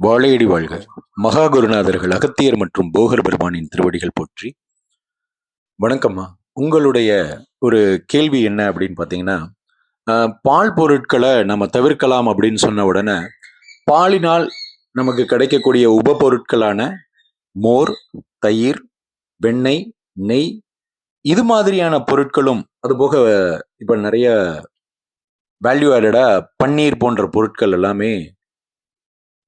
வாழையடி வாழ்க. மகா குருநாதர்கள் அகத்தியர் மற்றும் போகர் பெருமானின் திருவடிகள் போற்றி. வணக்கம்மா. உங்களுடைய ஒரு கேள்வி என்ன அப்படின்னு பார்த்தீங்கன்னா பால் பொருட்களை நம்ம தவிர்க்கலாம் அப்படின்னு சொன்ன உடனே பாலினால் நமக்கு கிடைக்கக்கூடிய உப பொருட்களான மோர் தயிர் வெண்ணெய் நெய் இது மாதிரியான பொருட்களும் அதுபோக இப்போ நிறைய வேல்யூ ஆடடா பன்னீர் போன்ற பொருட்கள் எல்லாமே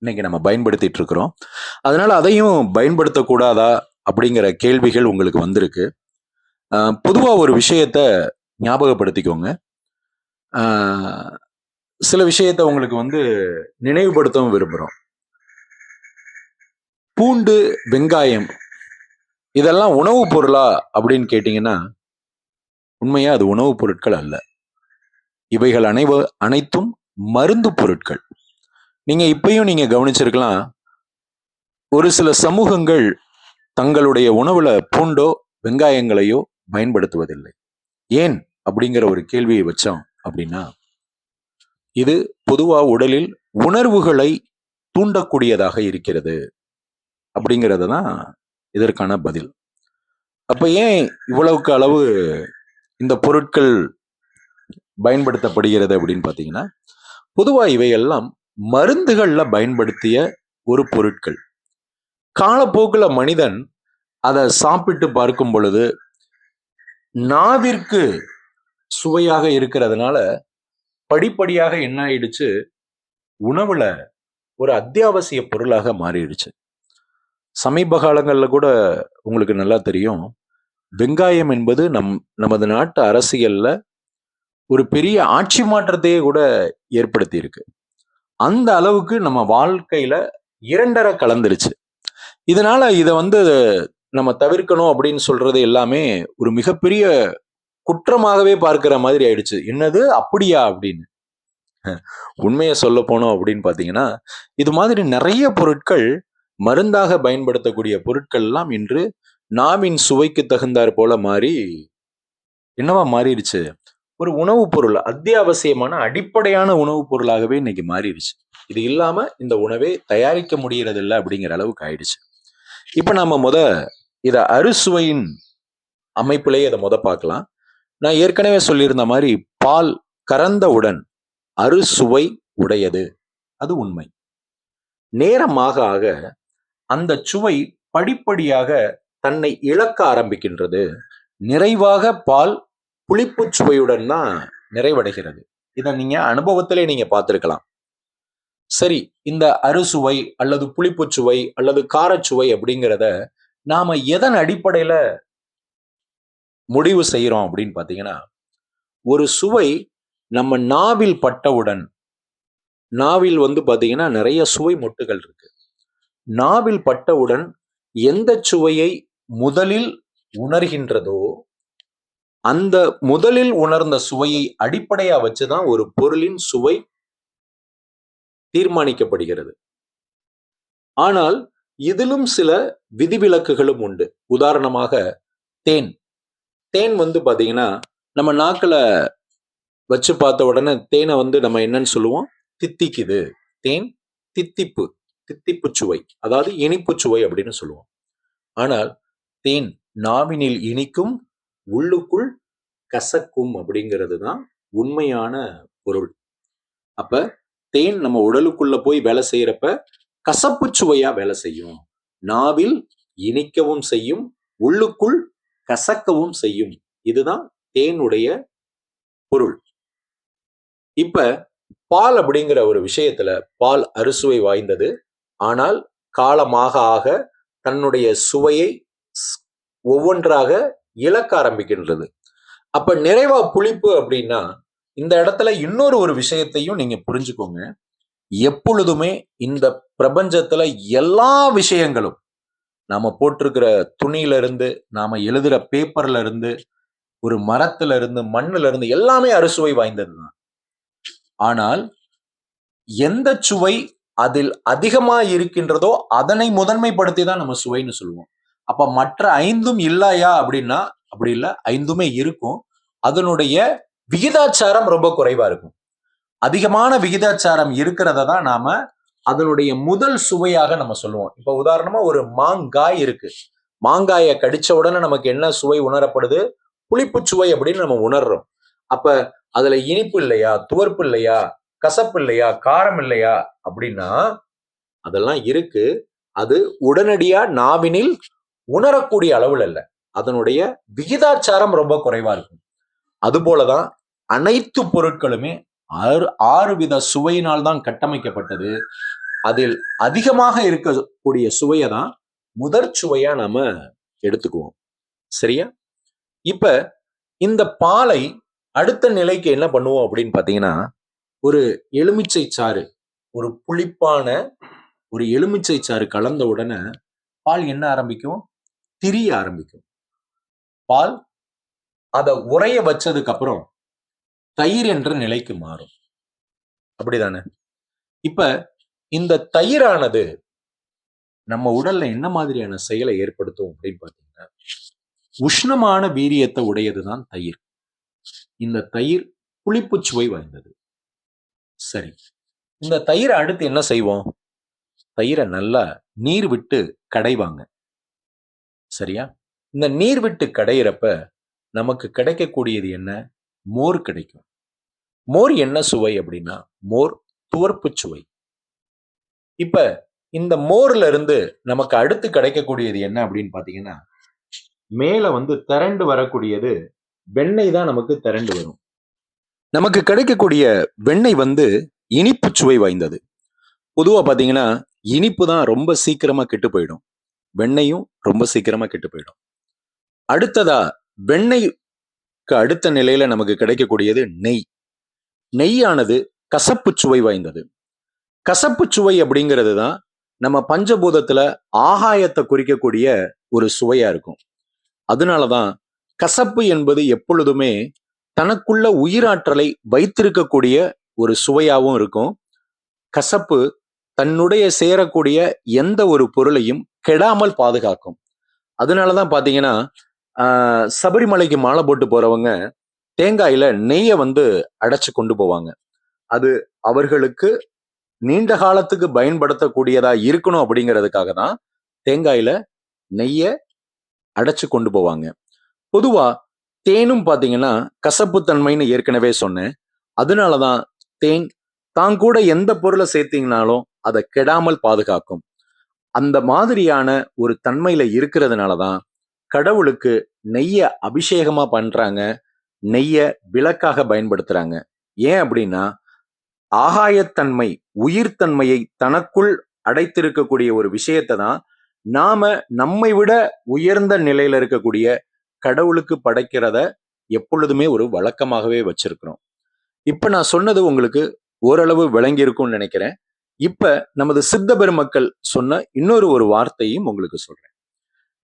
இன்னைக்கு நம்ம பயன்படுத்திட்டு இருக்கிறோம். அதனால அதையும் பயன்படுத்தக்கூடாதா அப்படிங்கிற கேள்விகள் உங்களுக்கு வந்திருக்கு. பொதுவாக ஒரு விஷயத்த ஞாபகப்படுத்திக்கோங்க. சில விஷயத்த உங்களுக்கு வந்து நினைவுபடுத்தவும் விரும்புகிறோம் பூண்டு வெங்காயம் இதெல்லாம் உணவுப் பொருளா அப்படின்னு கேட்டிங்கன்னா உண்மையாக அது உணவுப் பொருட்கள் அல்ல. இவைகள் அனைவ அனைத்தும் மருந்து பொருட்கள். நீங்க இப்பயும் நீங்க கவனிச்சிருக்கலாம். ஒரு சில சமூகங்கள் தங்களுடைய உணவுல பூண்டோ வெங்காயங்களையோ பயன்படுத்துவதில்லை. ஏன் அப்படிங்கிற ஒரு கேள்வியை வச்சோம் அப்படின்னா இது பொதுவா உடலில் உணர்வுகளை தூண்டக்கூடியதாக இருக்கிறது அப்படிங்கிறது தான் இதற்கான பதில். அப்ப ஏன் இவ்வளவுக்கு அளவு இந்த பொருட்கள் பயன்படுத்தப்படுகிறது அப்படின்னு பார்த்தீங்கன்னா பொதுவாக இவையெல்லாம் மருந்துகளில் பயன்படுத்திய ஒரு பொருட்கள். காலப்போக்கில் மனிதன் அதை சாப்பிட்டு பார்க்கும் பொழுது நாவிற்கு சுவையாக இருக்கிறதுனால படிப்படியாக என்ன ஆயிடுச்சு? உணவுல ஒரு அத்தியாவசிய பொருளாக மாறிடுச்சு. சமீப காலங்களில் கூட உங்களுக்கு நல்லா தெரியும். வெங்காயம் என்பது நம் நமது நாட்டு அரசியலில் ஒரு பெரிய ஆட்சி மாற்றத்தையே கூட ஏற்படுத்தியிருக்கு. அந்த அளவுக்கு நம்ம வாழ்க்கையில இரண்டரை கலந்துருச்சு. இதனால இதை வந்து நம்ம தவிர்க்கணும் அப்படின்னு சொல்றது எல்லாமே ஒரு மிகப்பெரிய குற்றமாகவே பார்க்கிற மாதிரி ஆயிடுச்சு. என்னது? அப்படியா? அப்படின்னு. உண்மையை சொல்ல போனோம் அப்படின்னு பார்த்தீங்கன்னா இது மாதிரி நிறைய பொருட்கள் மருந்தாக பயன்படுத்தக்கூடிய பொருட்கள் எல்லாம் இன்று நாவின் சுவைக்கு தகுந்தாற் போல மாறி என்னவா மாறிடுச்சு? ஒரு உணவுப் பொருள் அத்தியாவசியமான அடிப்படையான உணவுப் பொருளாகவே இன்னைக்கு மாறிடுச்சு. இது இல்லாம இந்த உணவே தயாரிக்க முடியறது இல்லை அப்படிங்கிற அளவுக்கு ஆயிடுச்சு. இப்ப நாம முத இத அறுசுவையின் அமைப்பிலேயே இதை முத பார்க்கலாம். நான் ஏற்கனவே சொல்லியிருந்த மாதிரி பால் கறந்தவுடன் அறுசுவை உடையது. அது உண்மை. நேரமாக ஆக அந்த சுவை படிப்படியாக தன்னை இழக்க ஆரம்பிக்கின்றது. நிறைவாக பால் புளிப்பு சுவையுடன் தான் நிறைவடைகிறது. இதை நீங்க அனுபவத்திலே நீங்க பார்த்துருக்கலாம். சரி இந்த அறுசுவை அல்லது புளிப்பு சுவை அல்லது காரச்சுவை அப்படிங்கிறத நாம எதன் அடிப்படையில முடிவு செய்யறோம் அப்படின்னு பாத்தீங்கன்னா ஒரு சுவை நம்ம நாவில் பட்டவுடன் நாவில் வந்து பாத்தீங்கன்னா நிறைய சுவை மொட்டுகள் இருக்கு. நாவில் பட்டவுடன் எந்த சுவையை முதலில் உணர்கின்றதோ அந்த முதலில் உணர்ந்த சுவையை அடிப்படையா வச்சுதான் ஒரு பொருளின் சுவை தீர்மானிக்கப்படுகிறது. ஆனால் இதிலும் சில விதிவிலக்குகளும் உண்டு. உதாரணமாக தேன். தேன் வந்து பாத்தீங்கன்னா நம்ம நாக்கில் வச்சு பார்த்த உடனே தேனை வந்து நம்ம என்னன்னு சொல்லுவோம்? தித்திக்குது. தேன் தித்திப்பு. தித்திப்பு சுவை. அதாவது இனிப்பு சுவை அப்படின்னு சொல்லுவோம். ஆனால் தேன் நாவினில் இனிக்கும் உள்ளுக்குள் கசக்கும் அப்படிங்கிறது தான் உண்மையான பொருள். அப்ப தேன் நம்ம உடலுக்குள்ள போய் வேலை செய்யறப்ப கசப்பு சுவையா வேலை செய்யும். நாவில் இனிக்கவும் செய்யும் உள்ளுக்குள் கசக்கவும் செய்யும். இதுதான் தேனுடைய பொருள். இப்ப பால் அப்படிங்கிற ஒரு விஷயத்துல பால் அறுசுவை வாய்ந்தது. ஆனால் காலமாக ஆக தன்னுடைய சுவையை ஒவ்வொன்றாக இழக்க ஆரம்பிக்கின்றது. அப்ப நிறைவா புளிப்பு அப்படின்னா இந்த இடத்துல இன்னொரு ஒரு விஷயத்தையும் நீங்க புரிஞ்சுக்கோங்க. எப்பொழுதுமே இந்த பிரபஞ்சத்துல எல்லா விஷயங்களும் நாம போட்டிருக்கிற துணியில இருந்து நாம எழுதுற பேப்பர்ல இருந்து ஒரு மரத்துல இருந்து மண்ணுல இருந்து எல்லாமே அறுசுவை வாய்ந்ததுதான். ஆனால் எந்த சுவை அதில் அதிகமா இருக்கின்றதோ அதனை முதன்மைப்படுத்தி தான் நம்ம சுவைன்னு சொல்லுவோம். அப்ப மற்ற ஐந்தும் இல்லையா அப்படின்னா அப்படி இல்லை ஐந்துமே இருக்கும். அதனுடைய விகிதாச்சாரம் ரொம்ப குறைவா இருக்கும். அதிகமான விகிதாச்சாரம் இருக்கிறத தான் நாம அதனுடைய முதல் சுவையாக நம்ம சொல்லுவோம். இப்ப உதாரணமா ஒரு மாங்காய் இருக்கு. மாங்காயை கடிச்ச உடனே நமக்கு என்ன சுவை உணரப்படுது? புளிப்பு சுவை அப்படின்னு நம்ம உணர்றோம். அப்ப அதுல இனிப்பு இல்லையா? துவர்ப்பு இல்லையா? கசப்பு இல்லையா? காரம் இல்லையா? அப்படின்னா அதெல்லாம் இருக்கு. அது உடனடியா நாவினில் உணரக்கூடிய அளவுல இல்லை அதனுடைய விகிதாச்சாரம் ரொம்ப குறைவா இருக்கும். அது போலதான் அனைத்து பொருட்களுமே ஆறு ஆறு வித சுவையினால் தான் கட்டமைக்கப்பட்டது. அதில் அதிகமாக இருக்கக்கூடிய சுவையை தான் முதற் சுவையா நாம எடுத்துக்குவோம். சரியா? இப்ப இந்த பாலை அடுத்த நிலைக்கு என்ன பண்ணுவோம் அப்படின்னு பாத்தீங்கன்னா ஒரு எலுமிச்சை சாறு ஒரு புளிப்பான ஒரு எலுமிச்சை சாறு கலந்த உடனே பால் என்ன ஆரம்பிக்கும்? திரிய ஆரம்பிக்கும். பால் அதை உறைய வச்சதுக்கு அப்புறம் தயிர் என்ற நிலைக்கு மாறும். அப்படிதானே? இப்ப இந்த தயிரானது நம்ம உடல்ல என்ன மாதிரியான செயலை ஏற்படுத்தும் அப்படின்னு பாத்தீங்கன்னா உஷ்ணமான வீரியத்தை உடையதுதான் தயிர். இந்த தயிர் புளிப்பு சுவை வாய்ந்தது. சரி. இந்த தயிரை அடுத்து என்ன செய்வோம்? தயிரை நல்லா நீர் விட்டு கடைவாங்க. சரியா? இந்த நீர் விட்டு கடையிறப்ப நமக்கு கிடைக்கக்கூடியது என்ன? மோர் கிடைக்கும். மோர் என்ன சுவை அப்படின்னா மோர் துவர்ப்பு சுவை. இப்ப இந்த மோர்ல இருந்து நமக்கு அடுத்து கிடைக்கக்கூடியது என்ன அப்படின்னு பாத்தீங்கன்னா மேல வந்து திரண்டு வரக்கூடியது வெண்ணெய் தான் நமக்கு திரண்டு வரும். நமக்கு கிடைக்கக்கூடிய வெண்ணெய் வந்து இனிப்பு சுவை வாய்ந்தது. பொதுவா பாத்தீங்கன்னா இனிப்பு தான் ரொம்ப சீக்கிரமா கெட்டு போயிடும். வெண்ணையும் ரொம்ப சீக்கிரமா கெட்டு போயிடும். அடுத்ததா வெண்ணெய்க்கு அடுத்த நிலையில நமக்கு கிடைக்கக்கூடியது நெய். நெய்யானது கசப்பு சுவை வாய்ந்தது. கசப்பு சுவை அப்படிங்கிறது தான் நம்ம பஞ்சபூதத்துல ஆகாயத்தை குறிக்கக்கூடிய ஒரு சுவையா இருக்கும். அதனாலதான் கசப்பு என்பது எப்பொழுதுமே தனக்குள்ள உயிராற்றலை வைத்திருக்கக்கூடிய ஒரு சுவையாவும் இருக்கும். கசப்பு தன்னுடைய சேரக்கூடிய எந்த ஒரு பொருளையும் கெடாமல் பாதுகாக்கும். அதனாலதான் பாத்தீங்கன்னா சபரிமலைக்கு மாலை போட்டு போறவங்க தேங்காயில நெய்யை வந்து அடைச்சு கொண்டு போவாங்க. அது அவர்களுக்கு நீண்ட காலத்துக்கு பயன்படுத்தக்கூடியதா இருக்கணும் அப்படிங்கிறதுக்காக தான் தேங்காயில நெய்யை அடைச்சு கொண்டு போவாங்க. பொதுவா தேனும் பாத்தீங்கன்னா கசப்பு தன்மைன்னு ஏற்கனவே சொன்னேன். அதனாலதான் தேன் தான் கூட எந்த பொருளை சேர்த்தீங்கனாலும் அதை கெடாமல் பாதுகாக்கும். அந்த மாதிரியான ஒரு தன்மையில இருக்கிறதுனால தான் கடவுளுக்கு நெய்ய அபிஷேகமா பண்றாங்க நெய்ய விளக்காக பயன்படுத்துறாங்க. ஏன் அப்படின்னா ஆகாயத்தன்மை உயிர்த்தன்மையை தனக்குள் அடைத்திருக்கக்கூடிய ஒரு விஷயத்தை தான் நாம நம்மை விட உயர்ந்த நிலையில இருக்கக்கூடிய கடவுளுக்கு படைக்கிறத எப்பொழுதுமே ஒரு வழக்கமாகவே வச்சிருக்கிறோம். இப்ப நான் சொன்னது உங்களுக்கு ஓரளவு விளங்கியிருக்கும்னு நினைக்கிறேன். இப்ப நமது சித்த பெருமக்கள் சொன்ன இன்னொரு ஒரு வார்த்தையும் உங்களுக்கு சொல்றேன்.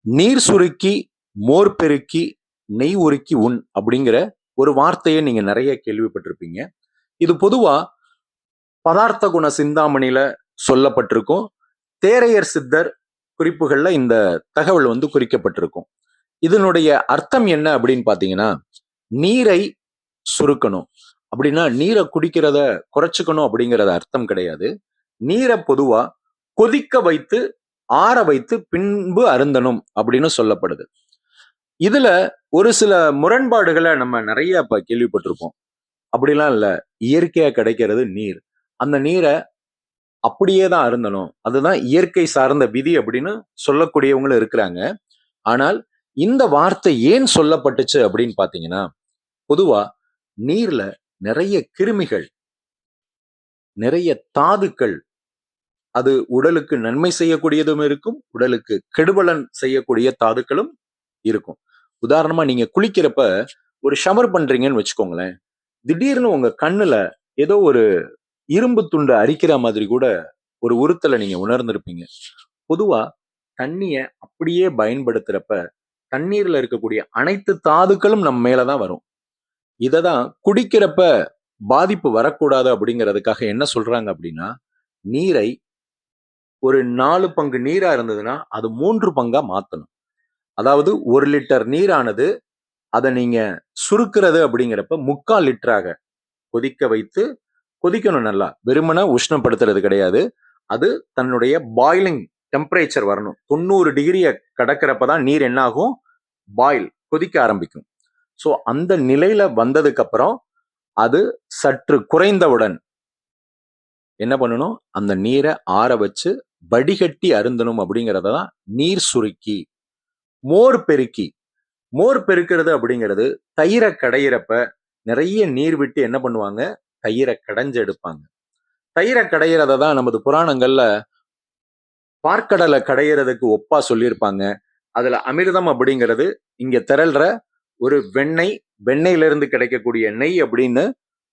நீர் சுருக்கி மோர் பெருக்கி நெய் உருக்கி உண் அப்படிங்கிற ஒரு வார்த்தையை நீங்க நிறைய கேள்விப்பட்டிருப்பீங்க. இது பொதுவா பதார்த்த குண சிந்தாமணியில சொல்லப்பட்டிருக்கும். தேரையர் சித்தர் குறிப்புகள்ல இந்த தகவல் வந்து குறிக்கப்பட்டிருக்கும். இதனுடைய அர்த்தம் என்ன அப்படின்னு பாத்தீங்கன்னா நீரை சுருக்கணும். அப்படின்னா நீரை குடிக்கிறத குறைச்சிக்கணும் அப்படிங்கறது அர்த்தம் கிடையாது. நீரை பொதுவா கொதிக்க வைத்து ஆற வைத்து பின்பு அருந்தணும் அப்படின்னு சொல்லப்படுது. இதுல ஒரு சில முரண்பாடுகளை நம்ம நிறைய இப்ப கேள்விப்பட்டிருப்போம். அப்படிலாம் இல்ல. இயற்கையா கிடைக்கிறது நீர். அந்த நீரை அப்படியே தான் அருந்தணும். அதுதான் இயற்கை சார்ந்த விதி அப்படின்னு சொல்லக்கூடியவங்களும் இருக்கிறாங்க. ஆனால் இந்த வார்த்தை ஏன் சொல்லப்பட்டுச்சு அப்படின்னு பாத்தீங்கன்னா பொதுவா நீர்ல நிறைய கிருமிகள் நிறைய தாதுக்கள் அது உடலுக்கு நன்மை செய்யக்கூடியதும் இருக்கும் உடலுக்கு கெடுபலன் செய்யக்கூடிய தாதுக்களும் இருக்கும். உதாரணமா நீங்க குளிக்கிறப்ப ஒரு ஷவர் பண்றீங்கன்னு வச்சுக்கோங்களேன் திடீர்னு உங்க கண்ணுல ஏதோ ஒரு இரும்பு துண்டு அரிக்கிற மாதிரி கூட ஒரு உறுத்தலை நீங்க உணர்ந்திருப்பீங்க. பொதுவா தண்ணிய அப்படியே பயன்படுத்துறப்ப தண்ணீர்ல இருக்கக்கூடிய அனைத்து தாதுக்களும் நம்ம மேலதான் வரும். இததான் குடிக்கிறப்ப பாதிப்பு வரக்கூடாது அப்படிங்கிறதுக்காக என்ன சொல்றாங்க அப்படின்னா நீரை ஒரு நாலு பங்கு நீரா இருந்ததுன்னா அது மூன்று பங்கா மாத்தணும். அதாவது ஒரு லிட்டர் நீரானது அதை நீங்க சுருக்கிறது அப்படிங்கிறப்ப முக்கால் லிட்டராக கொதிக்க வைத்து கொதிக்கணும் நல்லா. வெறுமனை உஷ்ணப்படுத்துறது கிடையாது. அது தன்னுடைய பாயிலிங் டெம்பரேச்சர் வரணும். தொண்ணூறு டிகிரியை கடக்கிறப்ப தான் நீர் என்ன ஆகும் பாயில் கொதிக்க ஆரம்பிக்கும். ஸோ அந்த நிலையில வந்ததுக்கு அப்புறம் அது சற்று குறைந்தவுடன் என்ன பண்ணணும்? அந்த நீரை ஆற வச்சு வடிகட்டி அருந்தணும் அப்படிங்கிறத தான் நீர் சுருக்கி மோர் பெருக்கி. மோர் பெருக்கிறது அப்படிங்கிறது தயிரை கடையிறப்ப நிறைய நீர் விட்டு என்ன பண்ணுவாங்க? தயிரை கடைஞ்சு எடுப்பாங்க. தயிரை கடையிறத தான் நமது புராணங்கள்ல பார்க்கடலை கடையிறதுக்கு ஒப்பா சொல்லியிருப்பாங்க. அதுல அமிர்தம் அப்படிங்கிறது இங்க திரள்ற ஒரு வெண்ணெய் வெண்ணெயிலிருந்து கிடைக்கக்கூடிய நெய் அப்படின்னு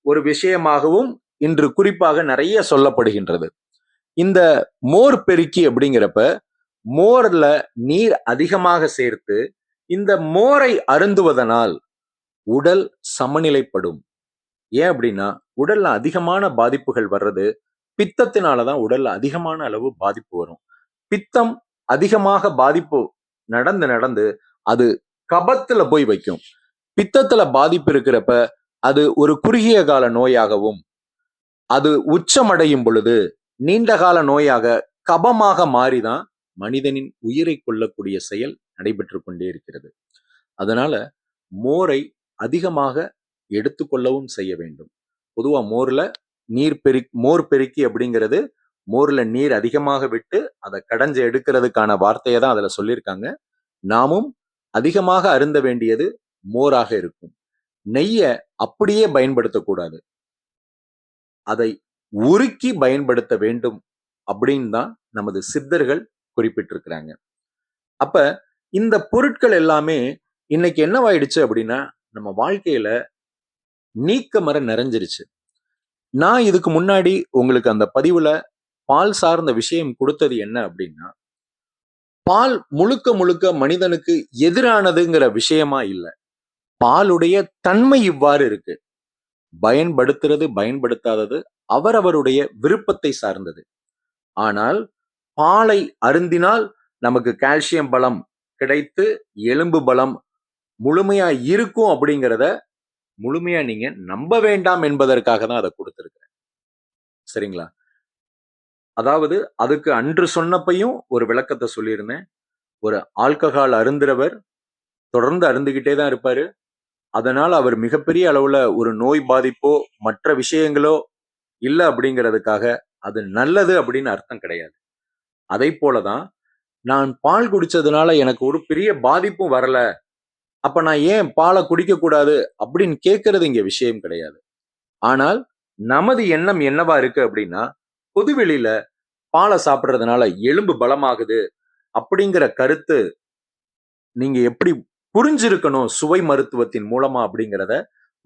ஒரு விஷயமாகவும் இன்று குறிப்பாக நிறைய சொல்லப்படுகின்றது. இந்த மோர் பெருக்கி அப்படிங்கிறப்ப மோர்ல நீர் அதிகமாக சேர்த்து இந்த மோரை அருந்துவதனால் உடல் சமநிலைப்படும். ஏன் அப்படின்னா உடல்ல அதிகமான பாதிப்புகள் வர்றது பித்தத்தினாலதான் உடல்ல அதிகமான அளவு பாதிப்பு வரும். பித்தம் அதிகமாக பாதிப்பு நடந்து நடந்து அது கபத்துல போய் வைக்கும். பித்தத்துல பாதிப்பு இருக்கிறப்ப அது ஒரு குறுகிய கால நோயாகவும் அது உச்சமடையும் பொழுது நீண்ட கால நோயாக கபமாக மாறிதான் மனிதனின் உயிரை கொள்ளக்கூடிய செயல் நடைபெற்று கொண்டே இருக்கிறது. அதனால மோரை அதிகமாக எடுத்துக்கொள்ளவும் செய்ய வேண்டும். பொதுவா மோர்ல நீர் பெரு மோர் பெருக்கி அப்படிங்கிறது மோர்ல நீர் அதிகமாக விட்டு அதை கடைஞ்சு எடுக்கிறதுக்கான வார்த்தையை தான் அதுல சொல்லியிருக்காங்க. நாமும் அதிகமாக அருந்த வேண்டியது மோராக இருக்கும். நெய்யை அப்படியே பயன்படுத்தக்கூடாது. அதை உருக்கி பயன்படுத்த வேண்டும் அப்படின்னு தான் நமது சித்தர்கள் குறிப்பிட்டிருக்கிறாங்க. அப்ப இந்த பொருட்கள் எல்லாமே இன்னைக்கு என்னவாயிடுச்சு அப்படின்னா நம்ம வாழ்க்கையில நீக்க மர நிறைஞ்சிருச்சு. நான் இதுக்கு முன்னாடி உங்களுக்கு அந்த பதிவுல பால் சார்ந்த விஷயம் கொடுத்தது என்ன அப்படின்னா பால் முழுக்க முழுக்க மனிதனுக்கு எதிரானதுங்கிற விஷயமா இல்ல. பாலுடைய தன்மை இவ்வாறு இருக்கு. பயன்படுத்துறது பயன்படுத்தாதது அவரவருடைய விருப்பத்தை சார்ந்தது. ஆனால் பாலை அருந்தினால் நமக்கு கால்சியம் பலம் கிடைத்து எலும்பு பலம் முழுமையா இருக்கும் அப்படிங்கிறத முழுமையா நீங்க நம்ப வேண்டாம் என்பதற்காக தான் அதை கொடுத்துருக்கிறேன். சரிங்களா? அதாவது அதுக்கு அன்று சொன்னப்பையும் ஒரு விளக்கத்தை சொல்லியிருந்தேன். ஒரு ஆல்கஹால் அருந்துறவர் தொடர்ந்து அருந்துகிட்டே தான் இருப்பாரு. அதனால் அவர் மிகப்பெரிய அளவுல ஒரு நோய் பாதிப்போ மற்ற விஷயங்களோ இல்லை அப்படிங்கிறதுக்காக அது நல்லது அப்படின்னு அர்த்தம் கிடையாது. அதை போலதான் நான் பால் குடிச்சதுனால எனக்கு ஒரு பெரிய பாதிப்பும் வரல. அப்ப நான் ஏன் பாலை குடிக்க கூடாது அப்படின்னு கேட்கறது இங்க விஷயம் கிடையாது. ஆனால் நமது எண்ணம் என்னவா இருக்கு அப்படின்னா பொதுவெளியில பாலை சாப்பிட்றதுனால எலும்பு பலமாகுது அப்படிங்கிற கருத்து நீங்க எப்படி புரிஞ்சிருக்கணும் சுவை மருத்துவத்தின் மூலமா அப்படிங்கிறத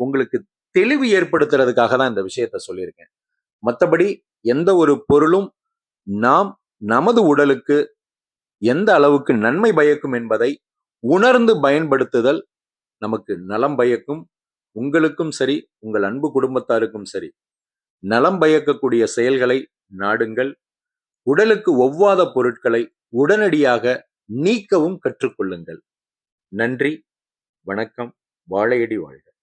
உங்களுக்கு தெளிவு ஏற்படுத்துறதுக்காக தான் இந்த விஷயத்த சொல்லியிருக்கேன். மற்றபடி எந்த ஒரு பொருளும் நாம் நமது உடலுக்கு எந்த அளவுக்கு நன்மை பயக்கும் என்பதை உணர்ந்து பயன்படுத்துதல் நமக்கு நலம் பயக்கும். உங்களுக்கும் சரி உங்கள் அன்பு குடும்பத்தாருக்கும் சரி. நலம் பயக்கக்கூடிய செயல்களை நாடுங்கள். உடலுக்கு ஒவ்வாத பொருட்களை உடனடியாக நீக்கவும் கற்றுக்கொள்ளுங்கள். நன்றி வணக்கம் வாழையடி வாழ்க.